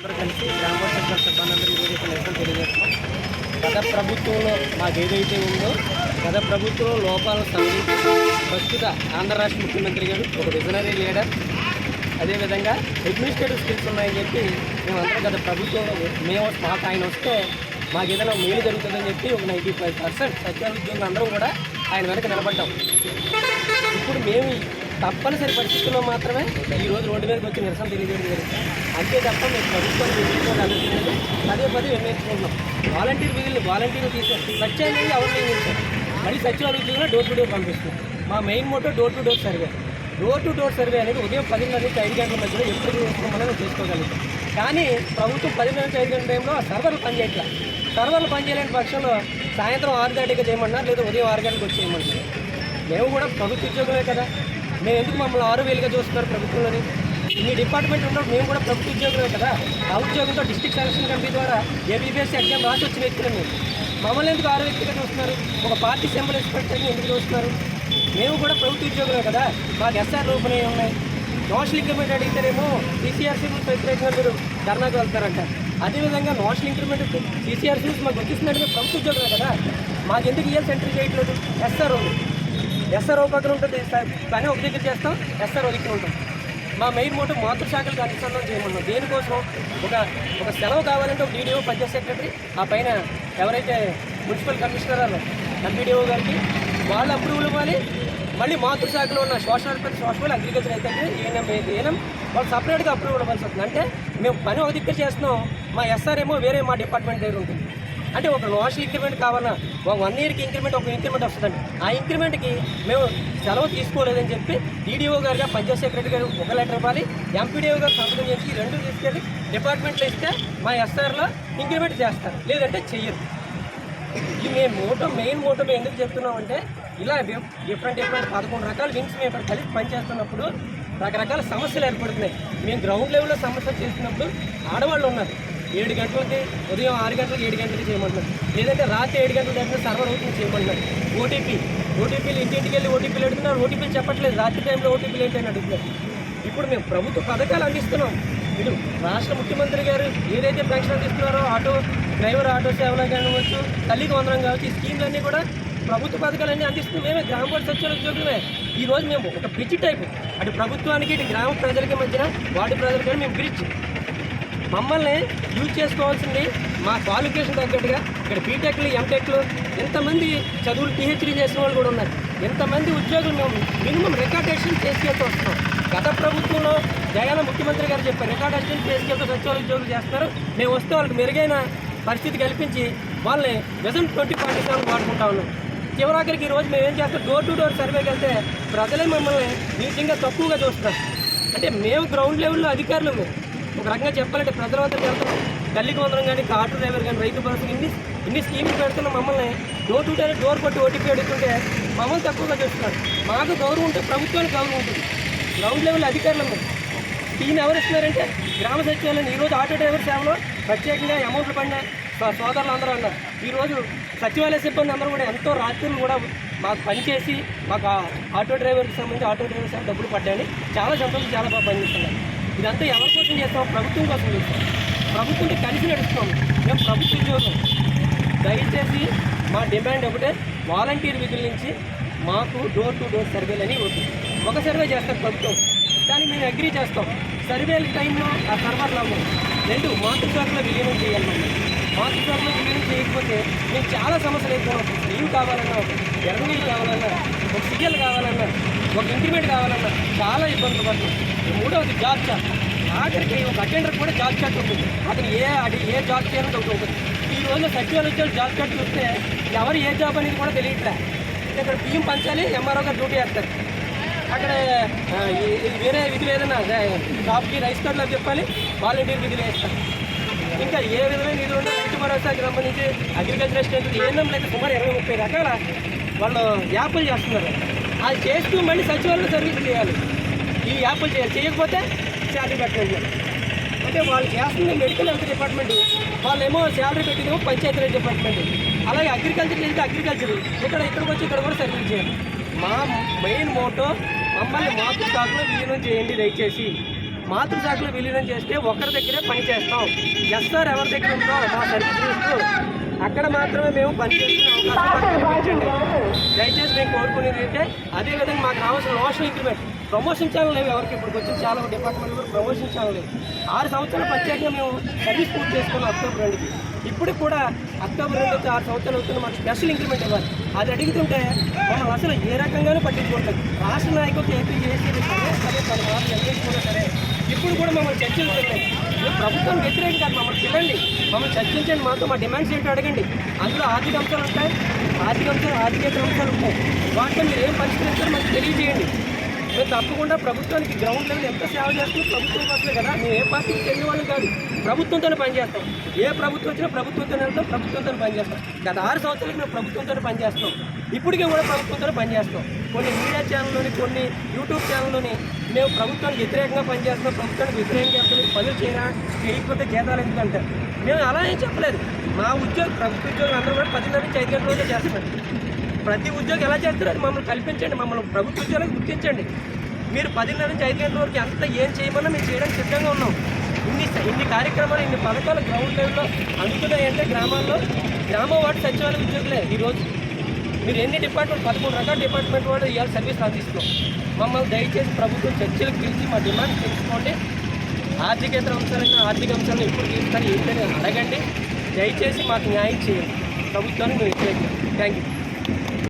అందరూ కలిసి గ్రామ పంచాయతీ సిబ్బంది అందరూ ఈరోజు నిరసన తెలియజేస్తున్నాం. గత ప్రభుత్వంలో మాకు ఏదైతే ఉందో గత ప్రభుత్వం లోపాలను సవరించి ప్రస్తుత ఆంధ్ర రాష్ట్ర ముఖ్యమంత్రి గారు ఒక విజనరీ లీడర్ అదేవిధంగా అడ్మినిస్ట్రేటివ్ స్కిల్స్ ఉన్నాయని చెప్పి మేమందరం గత ప్రభుత్వంలో మేము మాకు ఆయన వస్తే మాకు ఏదైనా మేలు జరుగుతుందని చెప్పి ఒక నైంటీ ఫైవ్ పర్సెంట్ సచివాలయ ఉద్యోగులు అందరం కూడా ఆయన వెనక నిలబడ్డాం. ఇప్పుడు మేము తప్పనిసరి పరిస్థితుల్లో మాత్రమే ఈరోజు రోడ్డు మీదకి వచ్చి నిరసన తెలియజేయడం జరిగింది. అంతే తప్ప మేము ప్రభుత్వాన్ని విధించుకోవడం అనుకునేది పదే పదే విమర్శించుకుంటున్నాం వాలంటీర్ విధులు వాలంటీర్ తీసారు స్వచ్ఛందంగా ఎవరు నియమించారు మళ్ళీ సచివాలయ కూడా డోర్ టు డోర్ పంపిస్తున్నాం మా main motto door to door survey door to door survey అనేది ఉదయం పదిన్నర నుంచి ఐదు గంటల మధ్యలో ఎప్పుడు చేసుకోమని చేసుకోగలుగుతాం. కానీ ప్రభుత్వం పదిన్నర నుంచి ఐదు గంటల టైంలో సర్వర్లు పనిచేయట్లేదు సర్వర్లు పనిచేయలేని పక్షంలో సాయంత్రం ఆరు గంటలకు చేయమన్నారు లేదా ఉదయం ఆరు గంటలకు వచ్చి మేము కూడా ప్రభుత్వ ఉద్యోగులే కదా. మేము ఎందుకు మమ్మల్ని ఆరు వేలుగా చూస్తున్నారు ప్రభుత్వంలోని? మీ డిపార్ట్మెంట్ ఉన్నప్పుడు మేము కూడా ప్రభుత్వ ఉద్యోగులే కదా? ఆ ఉద్యోగంతో డిస్ట్రిక్ట్ సెలక్షన్ కమిటీ ద్వారా ఏబీపీఎస్సీ ఎగ్జామ్ రాసి వచ్చిన వ్యక్తులు మేము. మమ్మల్ని ఎందుకు ఆరు వ్యక్తిగా చూస్తున్నారు? ఒక పార్టీ సింబల్ ఇన్స్పెక్టర్ని ఎందుకు చూస్తున్నారు? మేము కూడా ప్రభుత్వ ఉద్యోగులే కదా? మాకు ఎస్ఆర్ రూపనే ఉన్నాయి. నోషల్ ఇంక్రిమెంట్ అడిగితేనేమో సీసీఆర్సీ వ్యతిరేకంగా మీరు ధర్నాకు వెళ్తారంట. అదేవిధంగా నోషల్ ఇంక్రిమెంట్ సీసీఆర్సీ మాకు వచ్చిస్తున్నట్టు ప్రభుత్వ ఉద్యోగులే కదా? మాకు ఎందుకు ఇయర్ సెంటర్ చేయట్లేదు? ఎస్ఆర్ ఉంది ఎస్ఆర్ఓ పక్కన ఉంటుంది పని ఒక దగ్గర చేస్తాం ఎస్ఆర్ఓ దగ్గర ఉంటాం మా మెయిన్ మోటో మాతృశాఖలకు అనుసంధానం చేయమన్నాం. దేనికోసం? ఒక ఒక సెలవు కావాలంటే ఒక డీడీఓ పంచాయత్ సెక్రటరీ ఆ పైన ఎవరైతే మున్సిపల్ కమిషనర్ ఎంపీడీఓ గారికి వాళ్ళ అప్రూవల్ ఇవ్వాలి. మళ్ళీ మాతృశాఖలో ఉన్న సోషల్ వెల్ఫేర్ సోషల్ అగ్రికల్చర్ అయితే ఏఎన్ఎం ఏఎన్ఎం వాళ్ళు సపరేట్గా అప్రూవల్ ఇవ్వాల్సి వస్తుంది అంటే మేము పని ఒక దగ్గర చేస్తున్నాం మా ఎస్ఆర్ఏమో వేరే మా డిపార్ట్మెంట్ దగ్గర ఉంటుంది. అంటే ఒక నోషల్ ఇంక్రిమెంట్ కావాలన్నా ఒక వన్ ఇయర్కి ఇంక్రిమెంట్ ఒక ఇంక్రిమెంట్ వస్తుందండి. ఆ ఇంక్రిమెంట్కి మేము సెలవు తీసుకోలేదని చెప్పి డీడీఓ గారుగా పంచాయత్ సెక్రటరీ గారు ఒక లెటర్ ఇవ్వాలి. ఎంపీడీఓ గారు సంతకం చేసి రెండు తీసుకెళ్ళి డిపార్ట్మెంట్లో ఇస్తే మా ఎస్ఆర్లో ఇంక్రిమెంట్ చేస్తారు. లేదంటే చెయ్యరు. ఈ మేము మోటో మెయిన్ మోటో మేము ఎందుకు చెప్తున్నామంటే ఇలా మేము డిఫరెంట్ డిఫరెంట్ పదకొండు రకాల వింగ్స్ మేము ఇక్కడ కలిసి పనిచేస్తున్నప్పుడు రకరకాల సమస్యలు ఏర్పడుతున్నాయి. మేము గ్రౌండ్ లెవెల్లో సమస్యలు చేసినప్పుడు ఆడవాళ్ళు ఉన్నారు. ఏడు గంటలకి ఉదయం ఆరు గంటలకి ఏడు గంటలకి చేయమంటున్నారు. లేదంటే రాత్రి ఏడు గంటల దగ్గర సర్వర్ అవుతుంది చేయమంటున్నారు. ఓటీపీ ఓటీపీలు ఇంటింటికి వెళ్ళి ఓటీపీలు అడుగుతున్నారు. ఓటీపీలు చెప్పట్లేదు. రాత్రి టైంలో ఓటీపీలు ఏంటని అడుగుతున్నారు. ఇప్పుడు మేము ప్రభుత్వ పథకాలు అందిస్తున్నాం. ఇటు రాష్ట్ర ముఖ్యమంత్రి గారు ఏదైతే పెన్షన్ అందిస్తున్నారో ఆటో డ్రైవర్ ఆటో సేవలు కానివచ్చు తల్లికి వందనం కావచ్చు ఈ స్కీమ్లన్నీ కూడా ప్రభుత్వ పథకాలన్నీ అందిస్తున్నాం మేమే గ్రామ వార్డు సచివాలయ ఉద్యోగులమే. ఈరోజు మేము ఒక బ్రిడ్జ్ టైప్ అటు ప్రభుత్వానికి ఇటు గ్రామ ప్రజలకి మధ్యన వాటి ప్రజలకి మేము బ్రిడ్జ్. మమ్మల్ని యూజ్ చేసుకోవాల్సింది మా క్వాలిఫికేషన్ తగ్గట్టుగా. ఇక్కడ బీటెక్లు ఎంటెక్లు ఎంతమంది చదువులు పిహెచ్డీ చేసిన వాళ్ళు కూడా ఉన్నారు. ఎంతమంది ఉద్యోగులు మేము మినిమం రికార్డేషన్ చేసుకెళ్తూ వస్తున్నాం. గత ప్రభుత్వంలో జగన్ ముఖ్యమంత్రి గారు చెప్పారు రికార్డేషన్ చేసుకెళ్తూ సచివాలయ ఉద్యోగులు చేస్తున్నారు. మేము వస్తే వాళ్ళకి మెరుగైన పరిస్థితి కల్పించి వాళ్ళని విజన్ ట్వంటీ ఫార్టీ సెవెన్ వాడుకుంటా ఉన్నాం. చివరాఖరికి ఈ రోజు మేము ఏం చేస్తాం? డోర్ టు డోర్ సర్వేకి వెళ్తే ప్రజలే మమ్మల్ని నిజంగా తక్కువగా చూస్తారు అంటే మేము గ్రౌండ్ లెవెల్లో అధికారులు మేము. ఒక రకంగా చెప్పాలంటే ప్రజల వద్దకు వెళ్తున్నాం తల్లికి వందరం కానీ ఆటో డ్రైవర్ కానీ రైతు భరోసా ఇన్ని ఇన్ని స్కీమ్లు పెడుతున్న మమ్మల్ని డోర్ టు డోర్ డోర్ కొట్టి ఓటీపీ అడుగుతుంటే మమ్మల్ని తక్కువగా చూస్తున్నారు. మాకు గౌరవం ఉంటే ప్రభుత్వానికి గౌరవం ఉంటుంది. గ్రౌండ్ లెవెల్ అధికారులు మేము దీన్ని ఎవరు ఇస్తున్నారంటే గ్రామ సచివాలయం. ఈరోజు ఆటో డ్రైవర్ సేవలో ప్రత్యేకంగా అమౌంట్లు పడిన సోదరులు అందరూ అన్నారు. ఈరోజు సచివాలయ సిబ్బంది అందరూ కూడా ఎంతో రాత్రులు కూడా మాకు పనిచేసి మాకు ఆ ఆటో డ్రైవర్కి సంబంధించి ఆటో డ్రైవర్ సేవ డబ్బులు పడ్డాయని చాలా సంతోషం చాలా బాగా పనిచేస్తున్నారు. ఇదంతా ఎవరి కోసం చేస్తాం? ప్రభుత్వం కోసం చేస్తాం. ప్రభుత్వంతో కలిసి నడుస్తాం. మేము ప్రభుత్వ ఉద్యోగం దయచేసి మా డిమాండ్ ఒకటే వాలంటీర్ విధుల నుంచి మాకు డోర్ టు డోర్ సర్వేలు అని వద్దు. ఒక సర్వే చేస్తారు ప్రభుత్వం. దాన్ని మేము అగ్రీ చేస్తాం. సర్వేల టైంలో ఆ సర్వర్ లాభం రెండు మాతృశాఖలో విలీనం చేయాలి మనం. మాతృశాఖలో విలీనం చేయకపోతే మేము చాలా సమస్యలు ఎదుర్కొన్నాం. లీవ్ కావాలన్నా ఒక ఎర్రనీళ్ళు కావాలన్నా ఒక సిఎల్ కావాలన్నా ఒక ఇంక్రిమెంట్ కావాలన్నా చాలా ఇబ్బందులు పడుతుంది మూడవది జాబ్ చాట్ ఆఖరికి ఒక అటెండర్ కూడా జాబ్ చాట్ ఉంటుంది అతను ఏ అది ఏ జాబ్ చేయాలని ఒకటి. ఉంటుంది ఈ రోజు సచివాలయం జాబ్ చాట్ చూస్తే ఎవరు ఏ జాబ్ అనేది కూడా తెలియట్లే. ఇక్కడ బియ్యం పంచాలి ఎంఆర్ఓ గారు డ్యూటీ వేస్తారు అక్కడ వేరే విధులు ఏదైనా షాప్కి రైస్ కార్డులో చెప్పాలి వాలంటీర్ విధులు వేస్తారు. ఇంకా ఏ విధమైన నిధులు ఉన్నా రైతు భరోసాకి సంబంధించి అగ్రికల్చర్ అసిస్టెంట్ ఏఎన్ఎంలు అయితే సుమారు ఇరవై ముప్పై రకాల వాళ్ళు యాప్లు చేస్తున్నారు. అది చేస్తూ మళ్ళీ సచివాలయం సర్వీస్ చేయాలి. ఈ యాప్లు చేయాలి. చేయకపోతే శాలరీ పెట్టండి అంటే వాళ్ళు చేస్తుంది మెడికల్ హెల్త్ డిపార్ట్మెంట్ వాళ్ళేమో శాలరీ పెట్టిందేమో పంచాయతీరాజ్ డిపార్ట్మెంట్. అలాగే అగ్రికల్చర్ చేస్తే అగ్రికల్చర్. ఇక్కడ ఇక్కడికి వచ్చి ఇక్కడ కూడా సర్వీస్ చేయాలి. మా మెయిన్ మోటో మమ్మల్ని మాతృశాఖలో విలీనం చేయండి దయచేసి. మాతృశాఖలో విలీనం చేస్తే ఒకరి దగ్గరే పని చేస్తాం. ఎస్ఆర్ ఎవరి దగ్గర ఉందో మా సర్వీస్ అక్కడ మాత్రమే మేము పని అవకాశం దయచేసి మేము కోరుకునేది అంటే అదేవిధంగా మాకు కావాల్సిన రోషన్ ఇంక్రిమెంట్ ప్రమోషన్ ఛానల్ లేవు ఎవరికి. ఇప్పుడు వచ్చిన చాలా డిపార్ట్మెంట్ కూడా ప్రమోషన్ ఛానల్ లేవు. ఆరు సంవత్సరాలు ప్రత్యేకంగా మేము సర్వీస్ పూర్తి చేసుకున్నాం అక్టోబర్ రెండుకి. ఇప్పుడు కూడా అక్టోబర్ రెండు వచ్చి ఆరు సంవత్సరాలు అవుతున్న మాకు స్పెషల్ ఇంక్రిమెంట్ ఇవ్వాలి. అది అడుగుతుంటే మనం అసలు ఏ రకంగానూ పట్టించుకుంటాం రాష్ట్ర నాయకులకు ఏపీ చేసేది సరే సరే తన మాట సరే ఇప్పుడు కూడా మమ్మల్ని చర్చించండి. ప్రభుత్వం వ్యతిరేకం కాదు మమ్మల్ని పిల్లండి మమ్మల్ని చర్చించండి. మాతో మా డిమాండ్స్ ఏంటో అడగండి. అందులో ఆర్థిక అంశాలు ఉంటాయి ఆర్థిక అంశాలు ఆర్థికేతర అంశాలు ఉంటాయి. వాటిని మీరు ఏం పరిష్కరించారో మాకు తెలియజేయండి. మేము తప్పకుండా ప్రభుత్వానికి గ్రౌండ్ లెవెల్ ఎంత సేవ చేస్తున్నా ప్రభుత్వం కోసమే కదా. మేము ఏ పార్టీకి చెందిన వాళ్ళు కాదు. ప్రభుత్వంతోనే పనిచేస్తాం. ఏ ప్రభుత్వం వచ్చినా ప్రభుత్వంతోనే వెళ్తాం ప్రభుత్వంతో పనిచేస్తాం. గత ఆరు సంవత్సరాలకు మేము ప్రభుత్వంతో పనిచేస్తాం ఇప్పటికీ కూడా ప్రభుత్వంతో పనిచేస్తాం. కొన్ని మీడియా ఛానల్లోని కొన్ని యూట్యూబ్ ఛానల్లోని మేము ప్రభుత్వానికి వ్యతిరేకంగా పనిచేస్తాం ప్రభుత్వానికి వ్యతిరేకంగా చేస్తున్నాం. పనులు చేయరా చేయకపోతే జీతాలు ఎందుకు అంటారు? మేము అలా ఏం చెప్పలేదు. మా ఉద్యోగం ప్రభుత్వ ఉద్యోగులు అందరూ కూడా పదిన్నర నుంచి ఐదు గంటల రోజే చేస్తున్నారు. ప్రతి ఉద్యోగం ఎలా చేస్తారో మమ్మల్ని కల్పించండి మమ్మల్ని ప్రభుత్వ ఉద్యోగాలకు గుర్తించండి. మీరు పదిన్నర నుంచి ఐదు గంటల వరకు ఎంత ఏం చేయమన్నా మేము చేయడానికి సిద్ధంగా ఉన్నాం. ఇన్ని ఇన్ని కార్యక్రమాలు ఇన్ని పథకాలు గ్రౌండ్ లెవెల్లో అందుతున్నాయంటే గ్రామాల్లో గ్రామ వార్డు సచివాలయ ఉద్యోగులే ఈరోజు. మీరు ఎన్ని డిపార్ట్మెంట్ పదమూడు రకాల డిపార్ట్మెంట్ వాళ్ళు ఇవాళ సర్వీస్ అందిస్తున్నాం. మమ్మల్ని దయచేసి ప్రభుత్వం చర్చలకు పిలిచి మా డిమాండ్ తెలుసుకోండి. ఆర్థికేతర అంశాలైన ఆర్థిక అంశాలను ఎప్పుడు తీస్తారు ఏంటని అడగండి. దయచేసి మాకు న్యాయం చేయండి. ప్రభుత్వానికి మేము వ్యతిరేకం థ్యాంక్ యూ